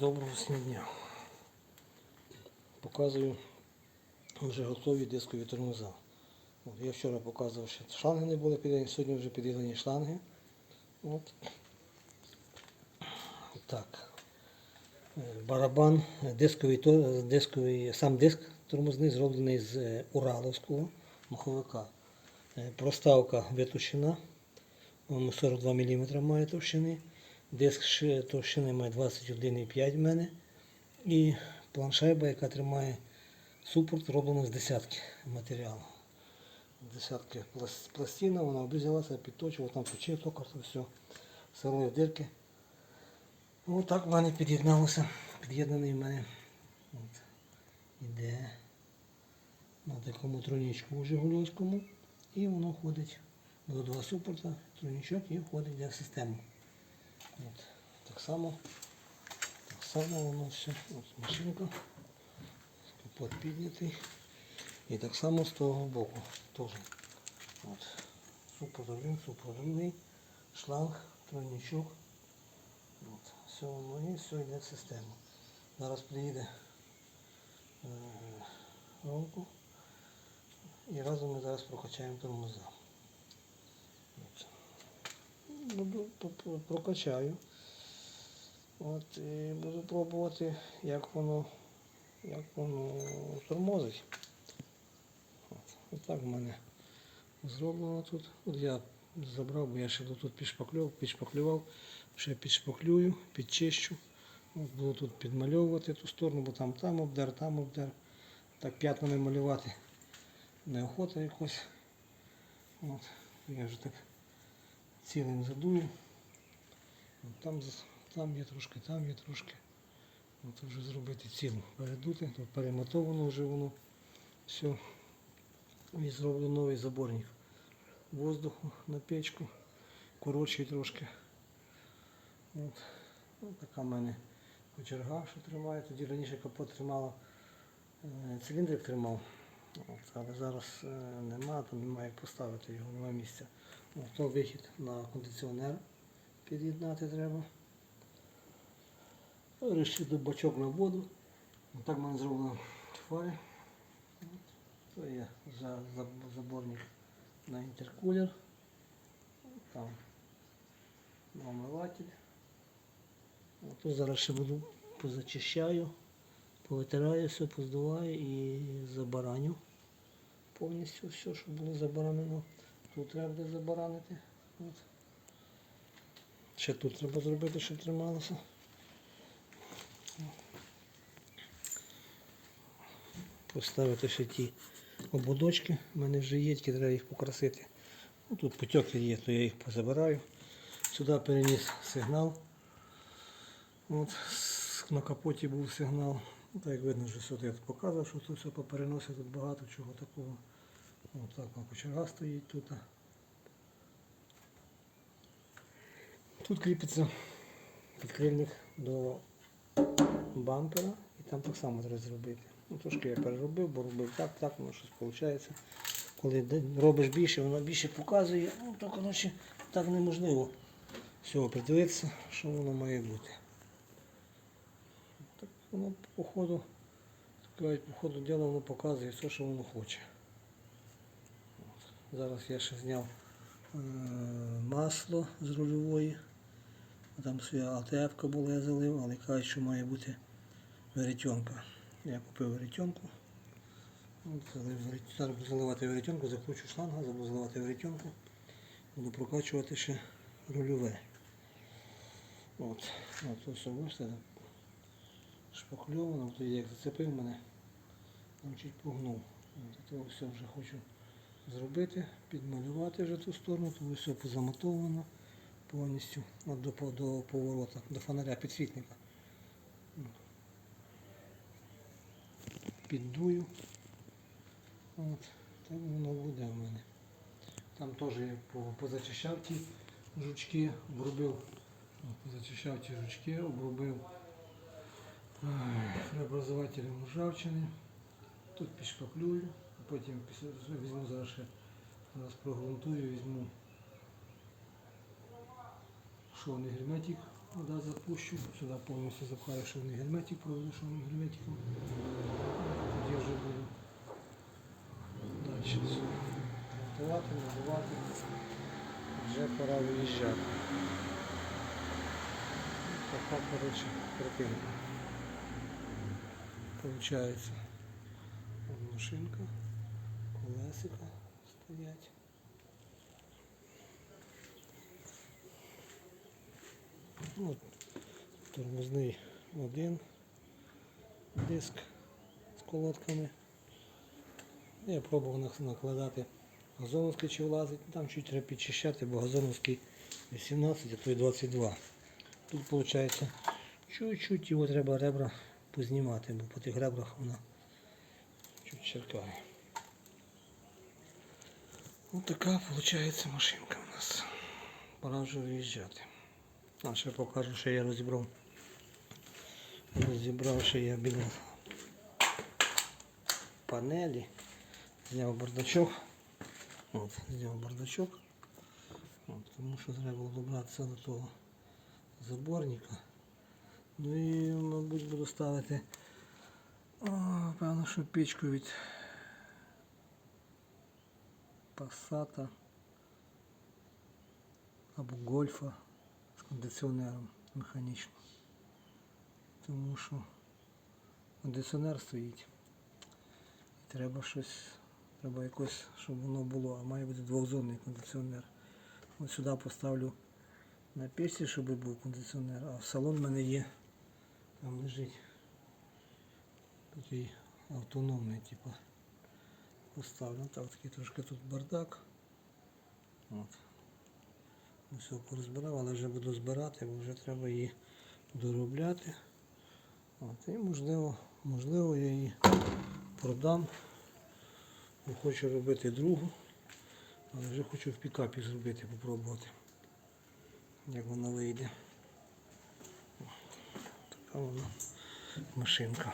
Доброго всім. Показую вже готові дискові тормоза. От, я вчора показував, що шланги не були під'єднані, сьогодні вже під'єднані шланги. От. Так. Е, Барабан, дисковий, дисковий, сам диск тормозний зроблений з е, Ураловського маховика. Е, Проставка виточена, Воно 42 мм має товщини. Диск товщини має 21,5 в мене. І планшайба, яка тримає супорт, роблена з десятки матеріалу. Десятки пластина, вона обрізалася, підточила, там включив токар, то все, силові дирки. Отак в мене під'єдналося, під'єднаний в мене. От, іде на такому тронічку Жигульовському. І воно входить до два супорта, тронічок і входить в систему. От, так само, так само воно все, от машинка, капот піднятий. І так само з того боку теж. От, супорт один, шланг, тройничок. От, все воно є, все йде в систему. Зараз приїде е, Ромко і разом ми зараз прокачаємо тормоза. От. Буду по- по- прокачаю. От, і буду пробувати, як воно, як воно тормозить. От, отак в мене зроблено тут. От я забрав, бо я ще тут підшпаклював, підшпаклював, ще підшпаклюю, підчищу. От, буду тут підмальовувати ту сторону, бо там там обдер, там обдер. Так п'ятнами малювати неохота якось. От, я вже так цілим задую. Там, там є трошки, там є трошки. От вже зробити цілу передути, то перемотовано вже воно все. І зроблю новий заборник воздуху на печку. Коротший трошки. От. Ну, така в мене кочерга, що тримає. Тоді раніше капот тримала, е, циліндрик тримав. От, але зараз е, нема, то немає як поставити його, немає місця. От, то вихід на кондиціонер під'єднати треба. Решити бачок на воду. Так в мене зроблено фарі. То є за, за, заборник на інтеркулер. Там омиватель. Тут зараз ще буду позачищаю, повитираю все, поздуваю і забараню повністю все, що було заборонено. Тут треба буде забаранити. От. Ще тут треба зробити, щоб трималося. Поставити ще ті ободочки. У мене вже є, тільки треба їх покрасити. Ну, тут потьоки є, то я їх позабираю. Сюди переніс сигнал. От, на капоті був сигнал. Ну, Так як видно, що сюди показував, що тут все попереносить, тут багато чого такого. От так кочерга стоїть тут. Тут кріпиться підкрильник до бампера і там так само треба зробити. Ну, трошки я переробив, бо робив так, так, воно щось виходить. Коли робиш більше, воно більше показує, ну то коротше так неможливо всього придивитися, що воно має бути. Воно по ходу, так по ходу діла воно показує все, що воно хоче. Зараз я ще зняв е, масло з рульової. Там своя АТФ була, я залив, але кажуть, що має бути веретенка. Я купив веретенку. Зараз буду заливати веретенку, закручу шланга, забуду заливати веретенку. Буду прокачувати ще рульове. От, от ось так шпакльовано, тоді як зацепив мене, там чуть погнув. От, все вже хочу зробити, підмалювати вже ту сторону, то все позамотовано повністю до, до поворота, до фонаря підсвітника. Піддую. От, так воно буде в мене. Там теж я позачищав ті жучки, обробив, позачищав ті жучки, обробив преобразователем ржавчини. Тут підшпаклюю, а потім візьму зараз ще зараз прогрунтую, візьму шовний герметик Вода запущу, сюди повністю запхаю, не герметик, проведу, не герметиком. Тоді вже буду далі все готувати. Вже пора виїжджати. Така, коротше, картинка. Вон машинка, колесика стоять. От, тормозний один диск з колодками. Я пробував нак- накладати газоновський чи влазить, там чуть треба підчищати, бо газоновський 18, а то той 22. Тут виходить чуть-чуть його треба ребра познімати, бо по тих ребрах вона чуть черкає. Ось така виходить машинка у нас. Пора вже виїжджати. А ще покажу, що я розібрав. Розібрав, що я біля панелі. Зняв бардачок. От, зняв бардачок. От, тому що треба було добратися до того заборника. Ну і, мабуть, буду ставити о, певно, що печку від Passata або гольфа з кондиціонером механічним. Тому що кондиціонер стоїть. Треба щось, треба якось, щоб воно було, а має бути двохзонний кондиціонер. Ось сюди поставлю на печці, щоб був кондиціонер, а в салон в мене є. Там лежить такий автономний, типу. Поставлю. Так, такий трошки тут бардак. От. Ну, Все порозбирав, але вже буду збирати, бо вже треба її доробляти. От, і можливо, можливо я її продам. Бо хочу робити другу, але вже хочу в пікапі зробити, попробувати, як вона вийде. Така машинка.